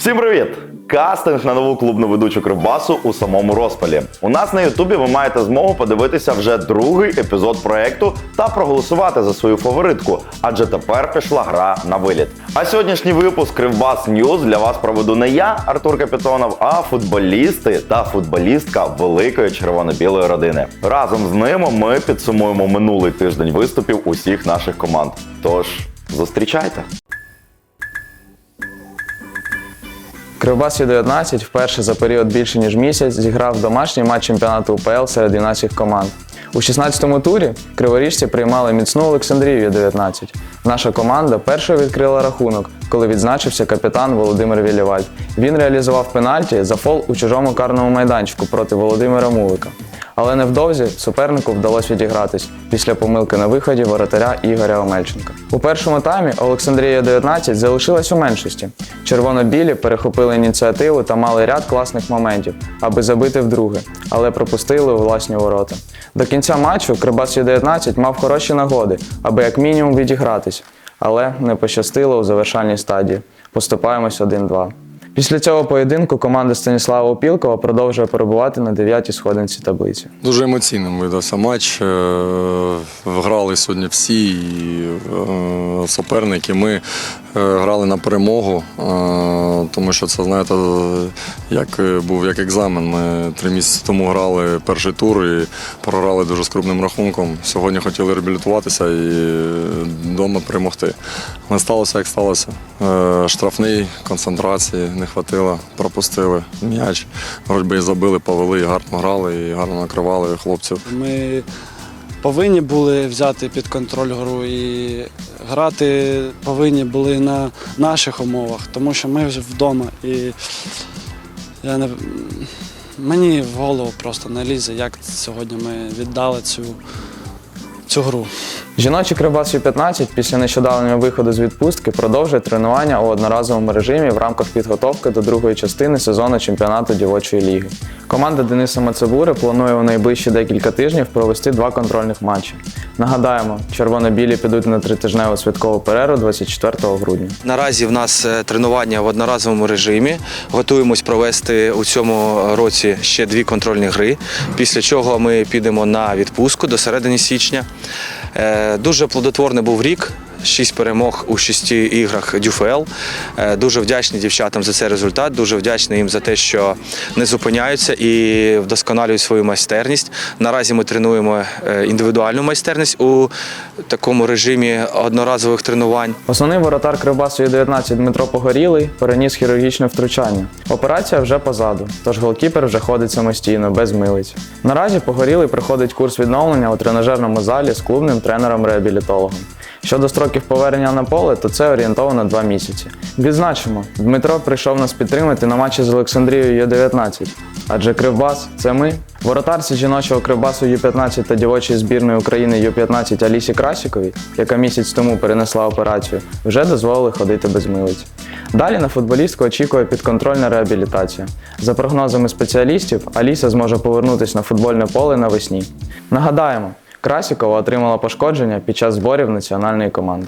Всім привіт! Кастинг на нову клубну ведучу Кривбасу у самому розпалі. У нас на Ютубі ви маєте змогу подивитися вже другий епізод проекту та проголосувати за свою фаворитку, адже тепер пішла гра на виліт. А сьогоднішній випуск Кривбас Ньюз для вас проведу не я, Артур Капітонов, а футболісти та футболістка великої червоно-білої родини. Разом з ними ми підсумуємо минулий тиждень виступів усіх наших команд. Тож зустрічайте! Кривбас Ю-19 вперше за період більше ніж місяць зіграв домашній матч чемпіонату УПЛ серед юнацьких команд. У 16-му турі криворіжці приймали міцну Олександрію Ю-19. Наша команда першою відкрила рахунок, коли відзначився капітан Володимир Віліваль. Він реалізував пенальті за фол у чужому карному майданчику проти Володимира Мулика. Але невдовзі супернику вдалося відігратись після помилки на виході воротаря Ігоря Омельченка. У першому таймі Олександрія 19 залишилась у меншості. Червоно-білі перехопили ініціативу та мали ряд класних моментів, аби забити вдруге, але пропустили у власні ворота. До кінця матчу Крибас Ю-19 мав хороші нагоди, аби як мінімум відігратись, але не пощастило у завершальній стадії. Поступаємось 1-2. Після цього поєдинку команда Станіслава Опілкова продовжує перебувати на 9-й сходинці таблиці. Дуже емоційним видався матч. Е, Грали сьогодні всі і, е, суперники. Ми грали на перемогу, е, тому що це, знаєте, як е, був як екзамен. Ми три місяці тому грали перший тур і програли дуже скрупним рахунком. Сьогодні хотіли реабілітуватися і вдома перемогти. Не сталося, як сталося. Е, Штрафний концентрації не хватило, пропустили м'яч. І забили, повели, і гарно грали і гарно накривали хлопців. Ми повинні були взяти під контроль гру і грати повинні були на наших умовах, тому що ми вже вдома. І я не... мені в голову просто не лізе, як сьогодні ми віддали цю, цю гру. Жіночий Кривбас Ю-15 після нещодавнього виходу з відпустки продовжує тренування у одноразовому режимі в рамках підготовки до другої частини сезону чемпіонату дівочої ліги. Команда Дениса Мацебури планує у найближчі декілька тижнів провести два контрольних матчі. Нагадаємо, червоно-білі підуть на тритижневу святкову перерву 24 грудня. Наразі в нас е, тренування в одноразовому режимі. Готуємось провести у цьому році ще дві контрольні гри. Після чого ми підемо на відпустку до середини січня. Е, Дуже плодотворний був рік. Шість перемог у шісті іграх Дюфел. Е, Дуже вдячний дівчатам за цей результат. Дуже вдячний їм за те, що не зупиняються і вдосконалюють свою майстерність. Наразі ми тренуємо е, індивідуальну майстерність у такому режимі одноразових тренувань. Основний воротар Кривбасу Ю-19 Дмитро Погорілий переніс хірургічне втручання. Операція вже позаду, тож голкіпер вже ходить самостійно, без милиць. Наразі Погорілий проходить курс відновлення у тренажерному залі з клубним тренером-реабілітологом. Щодо строків повернення на поле, то це орієнтовно 2 місяці. Відзначимо, Дмитро прийшов нас підтримати на матчі з Олександрією Ю-19. Адже Кривбас це ми. Воротарці жіночого Кривбасу Ю-15 та дівочої збірної України Ю-15 Алісі Красіковій, яка місяць тому перенесла операцію, вже дозволили ходити без милиць. Далі на футболістку очікує підконтрольна реабілітація. За прогнозами спеціалістів, Аліса зможе повернутися на футбольне поле навесні. Нагадаємо, Красікова отримала пошкодження під час зборів національної команди.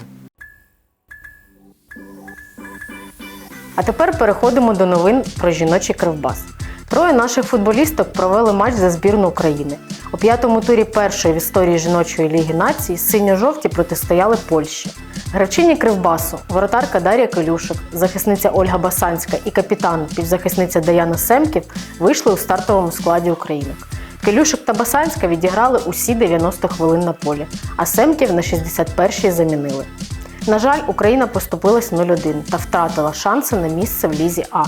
А тепер переходимо до новин про жіночий кривбас. Троє наших футболісток провели матч за збірну України. У п'ятому турі першої в історії жіночої ліги націй синьо-жовті протистояли Польщі. Гравчині Кривбасу, воротарка Дар'я Келюшик, захисниця Ольга Басанська і капітан півзахисниця Даяна Семків вийшли у стартовому складі українок. Келюшик та Басанська відіграли усі 90 хвилин на полі, а Семків на 61-й замінили. На жаль, Україна поступилась 0-1 та втратила шанси на місце в лізі А.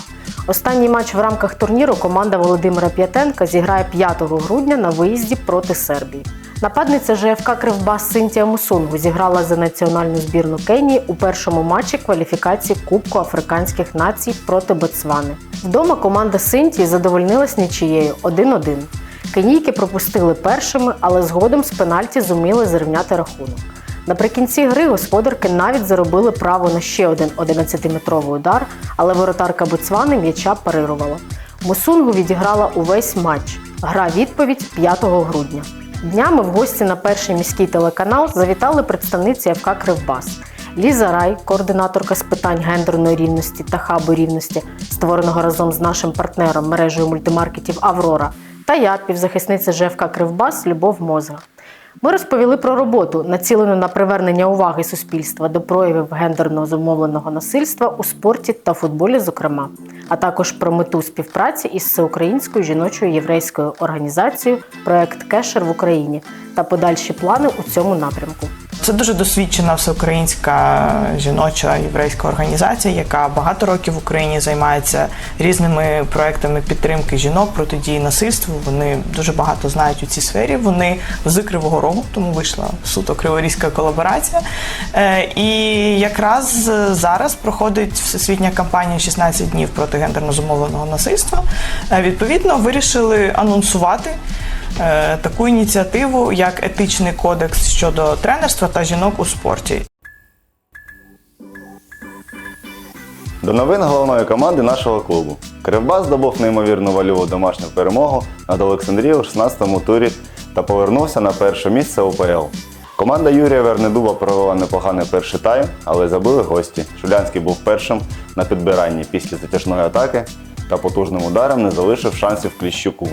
Останній матч в рамках турніру команда Володимира П'ятенка зіграє 5 грудня на виїзді проти Сербії. Нападниця ЖФК Кривбас Синтія Мусунгу зіграла за національну збірну Кенії у першому матчі кваліфікації Кубку африканських націй проти Ботсвани. Вдома команда Синтії задовольнилась нічією 1-1. Кенійки пропустили першими, але згодом з пенальті зуміли зрівняти рахунок. Наприкінці гри господарки навіть заробили право на ще один 11-метровий удар, але воротарка Боцвани м'яча парирувала. Мусунгу відіграла увесь матч. Гра відповідь 5 грудня. Днями в гості на перший міський телеканал завітали представниці ФК Кривбас. Ліза Рай, координаторка з питань гендерної рівності та хабу рівності, створеного разом з нашим партнером мережею мультимаркетів Аврора, та я, півзахисниця ЖФК Кривбас Любов Мозга. Ми розповіли про роботу, націлену на привернення уваги суспільства до проявів гендерно зумовленого насильства у спорті та футболі, зокрема, а також про мету співпраці із всеукраїнською жіночою єврейською організацією Проект Кешер в Україні та подальші плани у цьому напрямку. Це дуже досвідчена всеукраїнська жіноча єврейська організація, яка багато років в Україні займається різними проектами підтримки жінок протидії насильству. Вони дуже багато знають у цій сфері. Вони з Кривого Рогу, тому вийшла суто криворізька колаборація. Е, І якраз зараз проходить всесвітня кампанія «16 днів проти гендерно зумовленого насильства. Е, Відповідно, вирішили анонсувати таку ініціативу, як етичний кодекс щодо тренерства та жінок у спорті. До новин головної команди нашого клубу. Кривбас здобув неймовірну вольову домашню перемогу над Олександрією у 16-му турі та повернувся на перше місце УПЛ. Команда Юрія Вернедуба провела непоганий перший тайм, але забили гості. Шулянський був першим на підбиранні після затяжної атаки та потужним ударом не залишив шансів Кліщуку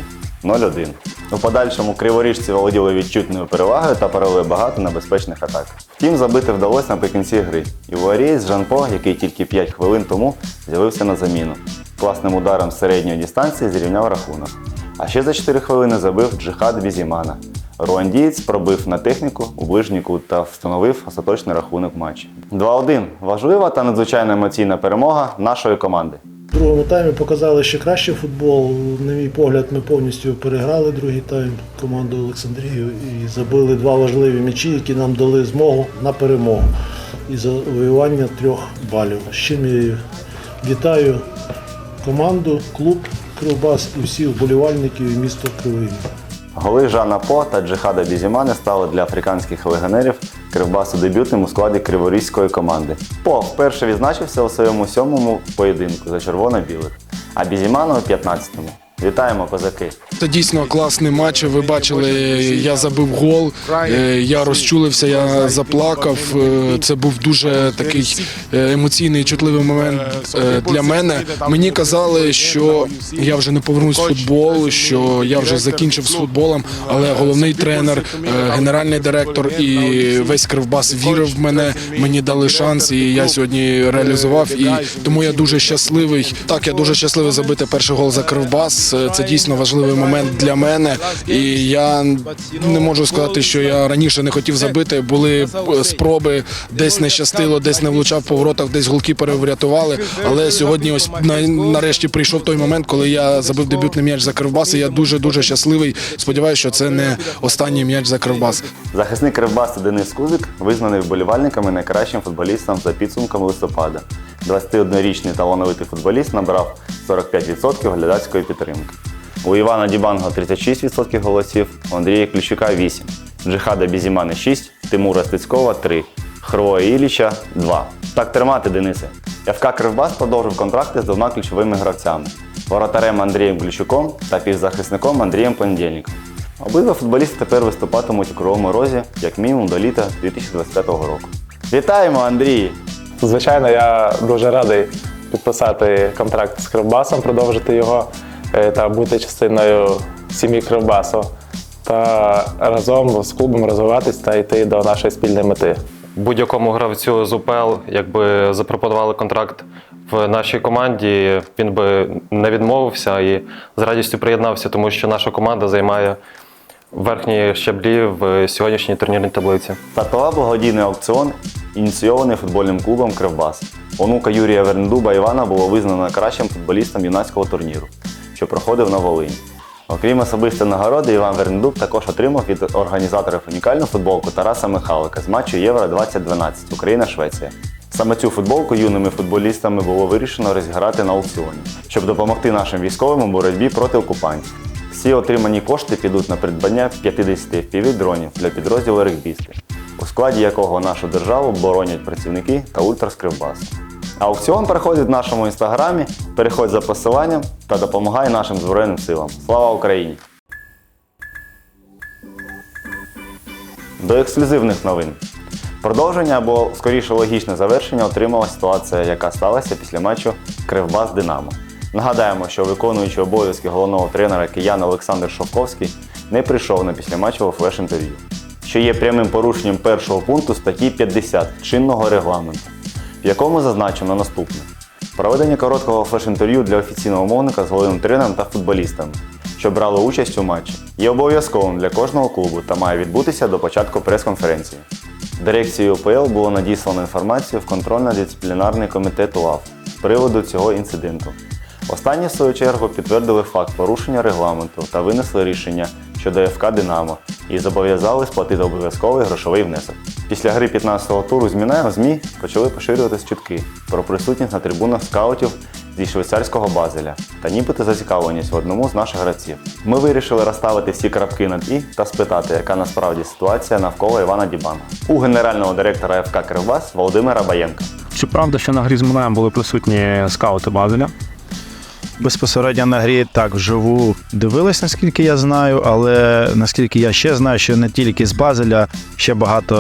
0-1. У подальшому криворіжці володіли відчутною перевагою та провели багато небезпечних атак. Втім, забити вдалося наприкінці гри. І Уарієць Жанпо, який тільки 5 хвилин тому з'явився на заміну. Класним ударом з середньої дистанції зрівняв рахунок. А ще за 4 хвилини забив Джихад Бізімана. Руандієць пробив на техніку у ближній кут та встановив остаточний рахунок матчі. 2-1. Важлива та надзвичайно емоційна перемога нашої команди. В другому таймі показали ще краще футбол. На мій погляд, ми повністю переграли другий тайм команду Олександрію і забили два важливі м'ячі, які нам дали змогу на перемогу і завоювання трьох балів. З чим я вітаю команду, клуб Кривбас і всіх вболівальників і місто Кривий. Голи Жана По та Джихада Бізімани стали для африканських легіонерів Кривбасу дебютним у складі криворізької команди. По вперше відзначився у своєму сьомому поєдинку за червоно-білих, а Бізіманова у 15-му. Вітаємо, козаки! Це дійсно класний матч. Ви бачили, я забив гол, е, я розчулився, я заплакав. Е, Це був дуже такий е, емоційний чутливий момент для мене. Мені казали, що я вже не повернусь в футбол, що я вже закінчив з футболом, але головний тренер, генеральний директор і весь кривбас вірив в мене. Мені дали шанс, і я сьогодні реалізував. І тому я дуже щасливий. Так, я дуже щасливий забити перший гол за кривбас. Це дійсно важливий момент для мене. І я не можу сказати, що я раніше не хотів забити. Були спроби, десь не щастило, десь не влучав поворотах, десь голкіпери врятували. Але сьогодні, ось на- нарешті прийшов той момент, коли я забив дебютний м'яч за Кривбас. І я дуже дуже щасливий. Сподіваюся, що це не останній м'яч за Кривбас. Захисник Кривбасу Денис Кузик визнаний вболівальниками найкращим футболістом за підсумком листопада. 21-річний талановитий футболіст набрав 45% глядацької підтримки. У Івана Дібанго 36% голосів, у Андрія Ключука 8, Джихада Бізімани 6, Тимура Стецькова 3, Хроя Іліча 2. Так тримати, Денисе. ФК Кривбас продовжив контракти з двома ключовими гравцями воротарем Андрієм Ключуком та півзахисником Андрієм Понедільником. Обидва футболісти тепер виступатимуть у Кривому Розі як мінімум до літа 2025 року. Вітаємо, Андрій! Звичайно, я дуже радий підписати контракт з Кривбасом, продовжити його е, та бути частиною сім'ї Кривбасу та разом з клубом розвиватись та йти до нашої спільної мети. будь-якому гравцю з УПЛ, якби запропонували контракт в нашій команді, він би не відмовився і з радістю приєднався, тому що наша команда займає верхні щаблі в сьогоднішній турнірній таблиці. Стартував благодійний аукціон, ініційований футбольним клубом Кривбас. Онука Юрія Верндуба Івана було визнано кращим футболістом юнацького турніру, що проходив на Волині. Окрім особистої нагороди, Іван Верндуб також отримав від організаторів унікальну футболку Тараса Михайлика з матчу Євро 2012 Україна-Швеція. Саме цю футболку юними футболістами було вирішено розіграти на аукціоні, щоб допомогти нашим військовим у боротьбі проти окупантів. Всі отримані кошти підуть на придбання 50 fpv дронів для підрозділу регбісти, у складі якого нашу державу боронять працівники та ультрас Кривбасу. Аукціон проходить в нашому інстаграмі. Переходь за посиланням та допомагай нашим Збройним силам. Слава Україні! До ексклюзивних новин. Продовження або скоріше логічне завершення отримала ситуація, яка сталася після матчу Кривбас Динамо. Нагадаємо, що виконуючий обов'язки головного тренера киян Олександр Шовковський не прийшов на післяматчеве флеш-інтерв'ю, що є прямим порушенням першого пункту статті 50 чинного регламенту, в якому зазначено наступне: проведення короткого флеш-інтерв'ю для офіційного мовника з головним тренером та футболістами, що брали участь у матчі, є обов'язковим для кожного клубу та має відбутися до початку прес-конференції. Дирекцією УПЛ було надіслано інформацію в контрольно-дисциплінарний комітет УАФ з приводу цього інциденту. Останні, в свою чергу, підтвердили факт порушення регламенту та винесли рішення щодо ФК Динамо і зобов'язали сплатити обов'язковий грошовий внесок. Після гри 15-го туру з Мінаєм ЗМІ почали поширюватись чутки про присутність на трибунах скаутів зі швейцарського базеля та нібито зацікавленість в одному з наших гравців. Ми вирішили розставити всі крапки над і та спитати, яка насправді ситуація навколо Івана Дібана у генерального директора ФК Кривбас Володимира Баєнка. Чи правда, що на грі з Минаєм були присутні скаути Базеля? Безпосередньо на грі так вживу дивились, наскільки я знаю, але наскільки я ще знаю, що не тільки з Базеля, ще багато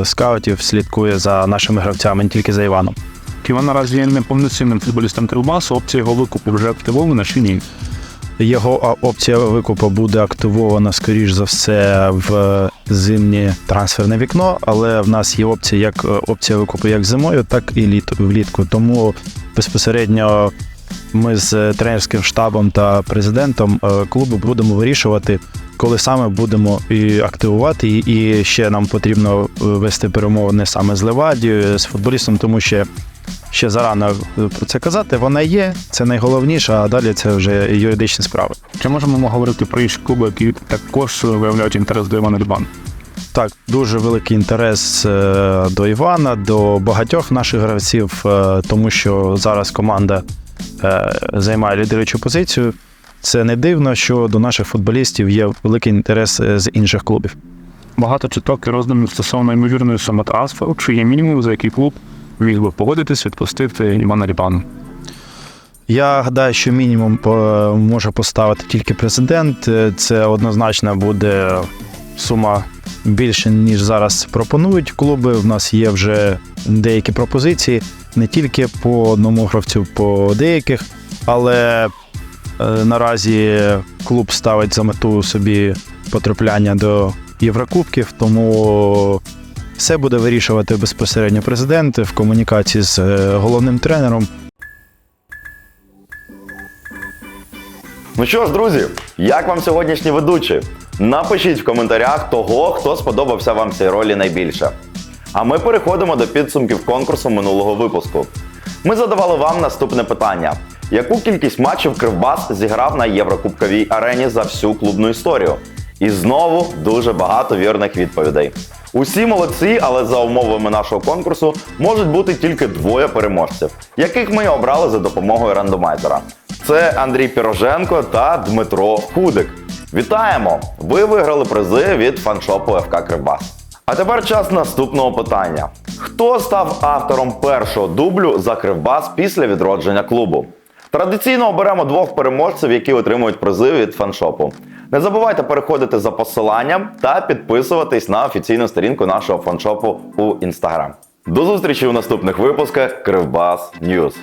е, скаутів слідкує за нашими гравцями, не тільки за Іваном. Іван наразі є неповноцінним футболістом Кривбасу, опція його викупу вже активована чи ні? Його опція викупу буде активована, скоріш за все, в зимнє трансферне вікно, але в нас є опція як е, опція викупу як зимою, так і літ, влітку. Тому безпосередньо ми з е, тренерським штабом та президентом е, клубу будемо вирішувати, коли саме будемо і активувати. І, ще нам потрібно е, вести перемовини саме з Левадією, з футболістом, тому що ще зарано про це казати. Вона є, це найголовніше, а далі це вже юридичні справи. Чи можемо ми говорити про інші клуби, які також виявляють інтерес до Івана Дібана? Так, дуже великий інтерес до Івана, до багатьох наших гравців, тому що зараз команда займає лідируючу позицію. Це не дивно, що до наших футболістів є великий інтерес е, з інших клубів. Багато чуток і розданих стосовно ймовірної суми трансферу, чи є мінімум, за який клуб міг би погодитись відпустити Івана Дібану? Я гадаю, що мінімум може поставити тільки президент. Е, Це однозначно буде сума більше, ніж зараз пропонують клуби. У нас є вже деякі пропозиції, не тільки по одному гравцю, по деяких, але е, наразі клуб ставить за мету собі потрапляння до Єврокубків, тому все буде вирішувати безпосередньо президент в комунікації з е, головним тренером. Ну що ж, друзі, як вам сьогоднішні ведучі? Напишіть в коментарях того, хто сподобався вам в цій ролі найбільше. А ми переходимо до підсумків конкурсу минулого випуску. Ми задавали вам наступне питання: яку кількість матчів Кривбас зіграв на Єврокубковій арені за всю клубну історію? І знову дуже багато вірних відповідей. Усі молодці, але за умовами нашого конкурсу можуть бути тільки двоє переможців, яких ми обрали за допомогою рандомайзера. Це Андрій Піроженко та Дмитро Худик. Вітаємо! Ви виграли призи від фаншопу ФК Кривбас. А тепер час наступного питання: хто став автором першого дублю за Кривбас після відродження клубу? Традиційно оберемо двох переможців, які отримують призи від фаншопу. Не забувайте переходити за посиланням та підписуватись на офіційну сторінку нашого фаншопу у інстаграм. До зустрічі у наступних випусках Кривбас Ньюз.